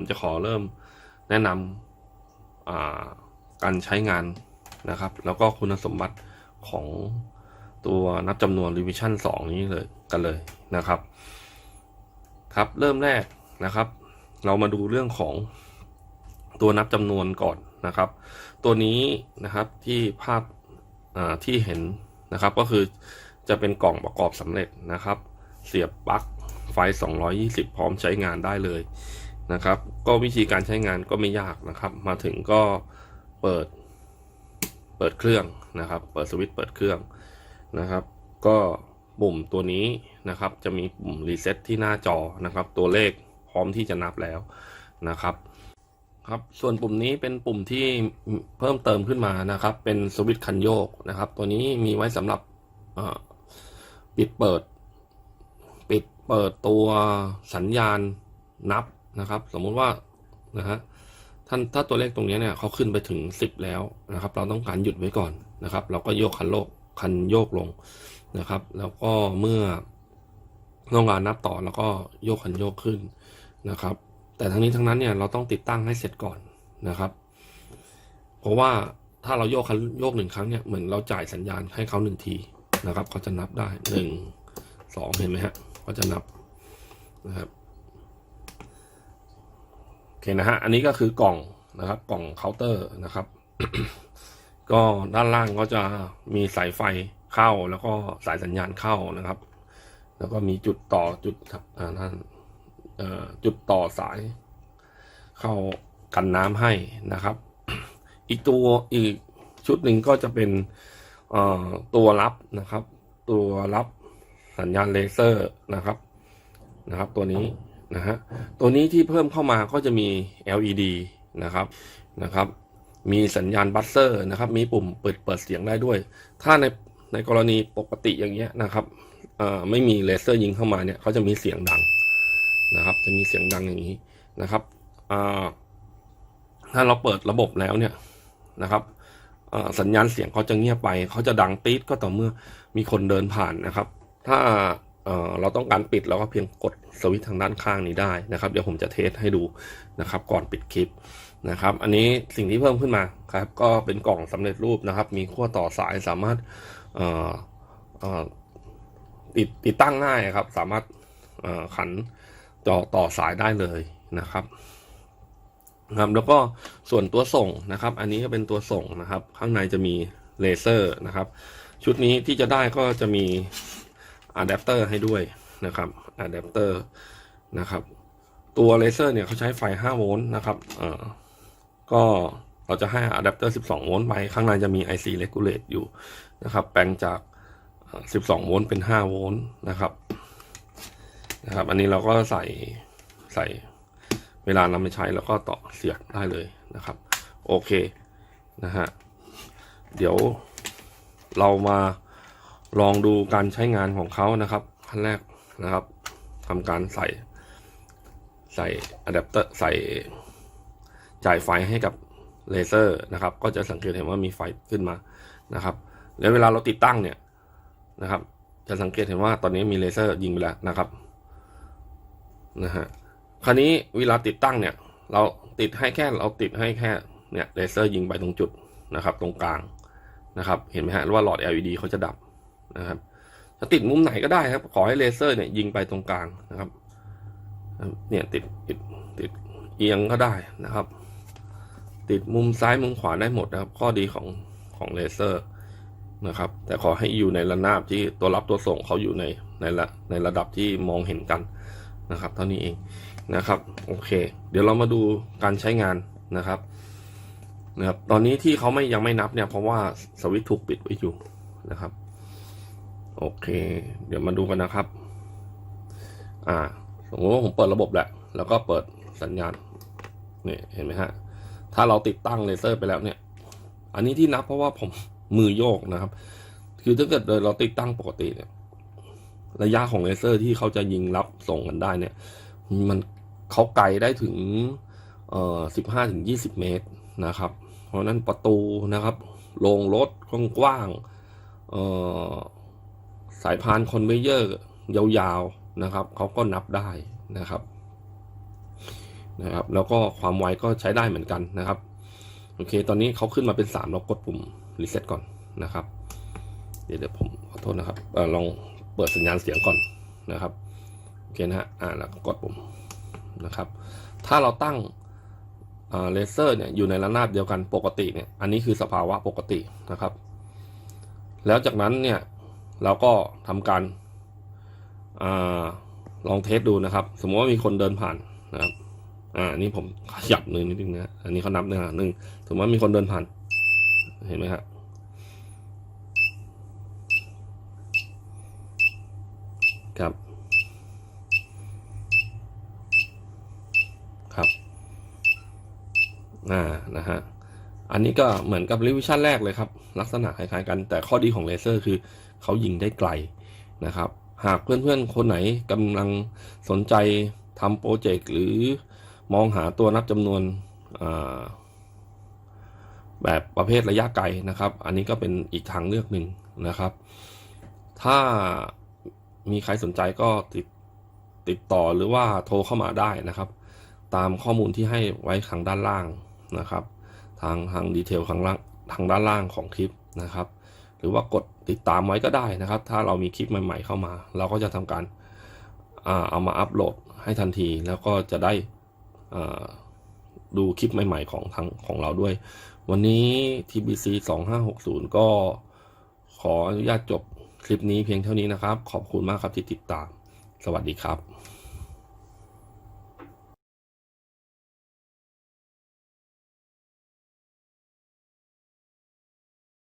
ผมจะขอเริ่มแนะนำาการใช้งานนะครับ แล้วก็คุณสมบัติของตัวนับจำนวน revision 2 นี้เลยกันเลยนะครับ ครับเริ่มแรกนะครับ เรามาดูเรื่องของตัวนับจำนวนก่อนนะครับ ตัวนี้นะครับที่ภาพาที่เห็นนะครับก็คือจะเป็นกล่องประกอบสำเร็จนะครับ เสียบปลั๊กไฟ 220 พร้อมใช้งานได้เลย นะครับ ก็วิธีการใช้งานก็ไม่ยากนะครับ มาถึงก็เปิด เปิดเครื่องนะครับ เปิดสวิตช์เปิดเครื่องนะครับ ก็ปุ่มตัวนี้นะครับ จะมีปุ่มรีเซ็ตที่หน้าจอนะครับ ตัวเลขพร้อมที่จะนับแล้วนะครับ ครับ ส่วนปุ่มนี้เป็นปุ่มที่เพิ่มเติมขึ้นมานะครับ เป็นสวิตช์คันโยกนะครับ ตัวนี้มีไว้สำหรับปิดเปิด ปิดเปิดตัวสัญญาณนับ นะครับ สมมุติว่านะฮะท่านถ้าตัวเลขตรงนี้เนี่ยเขาขึ้นไปถึง 10 แล้วนะครับ เราต้องการหยุดไว้ก่อนนะครับ เราก็โยกคันโลกคันโยกลงนะครับ แล้วก็เมื่อต้องการนับต่อแล้วก็โยกคันโยกขึ้นนะครับ แต่ทั้งนี้ทั้งนั้นเนี่ยเราต้องติดตั้งให้เสร็จก่อนนะครับ เพราะว่าถ้าเราโยกคันโยกหนึ่งครั้งเนี่ยเหมือนเราจ่ายสัญญาณให้เขาหนึ่งทีนะครับเขาจะนับได้หนึ่งสองเห็นไหมฮะเขาจะนับนะครับ อเคนะฮะ อันนี้ก็คือกล่องนะครับ กล่องเคาน์เตอร์นะครับ ก็ด้านล่างก็จะมีสายไฟเข้าแล้วก็สายสัญญาณเข้านะครับ แล้วก็มีจุดต่อจุดอ่านั่นเอ่อจุดต่อสาย เข้ากันน้ำให้นะครับ อีกตัวอีกชุดหนึ่งก็จะเป็นเอ่อตัวรับนะครับ ตัวรับสัญญาณเลเซอร์นะครับนะครับ ตัวนี้ นะฮะตัวนี้ที่เพิ่มเข้ามาก็จะมี LED นะครับนะครับ มีสัญญาณบัสเซอร์นะครับ มีปุ่มเปิดเปิดเสียงได้ด้วย ถ้าในในกรณีปกติอย่างเงี้ยนะครับไม่มีเลเซอร์ยิงเข้ามาเนี่ยเขาจะมีเสียงดังนะครับ จะมีเสียงดังอย่างนี้นะครับถ้าเราเปิดระบบแล้วเนี่ยนะครับสัญญาณเสียงเขาจะเงียบไป เขาจะดังตี๊ดก็ต่อเมื่อมีคนเดินผ่านนะครับ ถ้า เราต้องการปิดเราก็เพียงกดสวิตช์ทางด้านข้างนี้ได้นะครับเดี๋ยวผมจะเทสให้ดูนะครับก่อนปิดคลิปนะครับ อันนี้สิ่งที่เพิ่มขึ้นมาครับก็เป็นกล่องสำเร็จรูปนะครับ มีขั้วต่อสายสามารถติดติดตั้งง่ายครับ สามารถขันต่อต่อสายได้เลยนะครับนะครับแล้วก็ส่วนตัวส่งนะครับ อันนี้ก็เป็นตัวส่งนะครับ ข้างในจะมีเลเซอร์นะครับ ชุดนี้ที่จะได้ก็จะมี อะแดปเตอร์ให้ด้วยนะครับอะแดปเตอร์นะครับตัวเลเซอร์เนี่ยเขาใช้ไฟ 5 โวลต์นะครับเออก็เราจะให้อะแดปเตอร์ 12 โวลต์ไป ข้างในจะมี IC regulate อยู่นะครับ แปลงจาก 12 โวลต์เป็น 5 โวลต์นะครับนะครับ อันนี้เราก็ใส่ใส่เวลานำไปใช้แล้วก็ต่อเสียบได้เลยนะครับ โอเคนะฮะเดี๋ยวเรามา ลองดูการใช้งานของเขานะครับขั้นแรกนะครับทำการใส่ใส่อะแดปเตอร์ใส่จ่ายไฟให้กับเลเซอร์นะครับ ก็จะสังเกตเห็นว่ามีไฟขึ้นมานะครับ แล้วเวลาเราติดตั้งเนี่ยนะครับ จะสังเกตเห็นว่าตอนนี้มีเลเซอร์ยิงไปแล้วนะครับนะฮะคราวนี้เวลาติดตั้งเนี่ย เราติดให้แค่เราติดให้แค่เนี่ยเลเซอร์ยิงไปตรงจุดนะครับ ตรงกลางนะครับ เห็นไหมฮะว่าหลอด LED เขาจะดับ นะครับจะติดมุมไหนก็ได้ครับ ขอให้เลเซอร์เนี่ยยิงไปตรงกลางนะครับ เนี่ยติดติดติดเอียงก็ได้นะครับ ติดมุมซ้ายมุมขวาได้หมดนะครับ ข้อดีของของเลเซอร์นะครับ แต่ขอให้อยู่ในระนาบที่ตัวรับตัวส่งเขาอยู่ในในระในระดับที่มองเห็นกันนะครับ เท่านี้เองนะครับ โอเค เดี๋ยวเรามาดูการใช้งานนะครับนะครับ ตอนนี้ที่เขาไม่ยังไม่นับเนี่ยเพราะว่าสวิตช์ถูกปิดไว้อยู่นะครับ โอเค เดี๋ยวมาดูกันนะครับ อ่า สมมติว่าผมเปิดระบบแหละ แล้วก็เปิดสัญญาณนี่เห็นไหมฮะ ถ้าเราติดตั้งเลเซอร์ไปแล้วเนี่ย อันนี้ที่นับเพราะว่าผมมือโยกนะครับ คือถ้าเกิดเราติดตั้งปกติเนี่ย ระยะของเลเซอร์ที่เขาจะยิงรับส่งกันได้เนี่ย มันเขาไกลได้ถึง เอ่อสิบห้าถึงยี่สิบเมตรนะครับ เพราะนั้นประตูนะครับ โรงรถกว้างๆเอ่อ สายพานคอนเวเยอร์ยาวๆนะครับเขาก็นับได้นะครับนะครับ แล้วก็ความไวก็ใช้ได้เหมือนกันนะครับ โอเค ตอนนี้เขาขึ้นมาเป็นสามเรากดปุ่มรีเซ็ตก่อนนะครับ เดี๋ยวเดี๋ยวผมขอโทษนะครับเออลองเปิดสัญญาณเสียงก่อนนะครับโอเคนะฮะอ่าแล้วก็กดปุ่มนะครับ ถ้าเราตั้งเลเซอร์เนี่ยอยู่ในระนาบเดียวกันปกติเนี่ย อันนี้คือสภาวะปกตินะครับ แล้วจากนั้นเนี่ย เราก็ทำการอลองเทสดูนะครับ สมมติว่ามีคนเดินผ่านนะครับ อ่านี่ผมขยับหนึ่งนิดนึงนะอันนี้เขานับนะหนึ่งสมมติว่ามีคนเดินผ่าน เห็นไหมฮะครับครับ อ่า นะฮะ อันนี้ก็เหมือนกับรีวิชั่นแรกเลยครับ ลักษณะคล้ายๆกัน แต่ข้อดีของเลเซอร์คือเขายิงได้ไกลนะครับ หากเพื่อนๆ คนไหนกำลังสนใจทำโปรเจกต์หรือมองหาตัวนับจำนวนแบบประเภทระยะไกลนะครับ อันนี้ก็เป็นอีกทางเลือกหนึ่งนะครับ ถ้ามีใครสนใจก็ติดติดต่อหรือว่าโทรเข้ามาได้นะครับ ตามข้อมูลที่ให้ไว้ทางด้านล่างนะครับ ทางทางดีเทลทางล่างทางด้านล่างของคลิปนะครับ หรือว่ากดติดตามไว้ก็ได้นะครับ ถ้าเรามีคลิปใหม่ ๆเข้ามา เราก็จะทำการอาเอามาอัปโหลดให้ทันที แล้วก็จะได้ดูคลิปใหม่ๆของทางของเราด้วย วันนี้ TBC 2560 ก็ขออนุญาตจบคลิปนี้เพียงเท่านี้นะครับ ขอบคุณมากครับที่ติดตาม สวัสดีครับ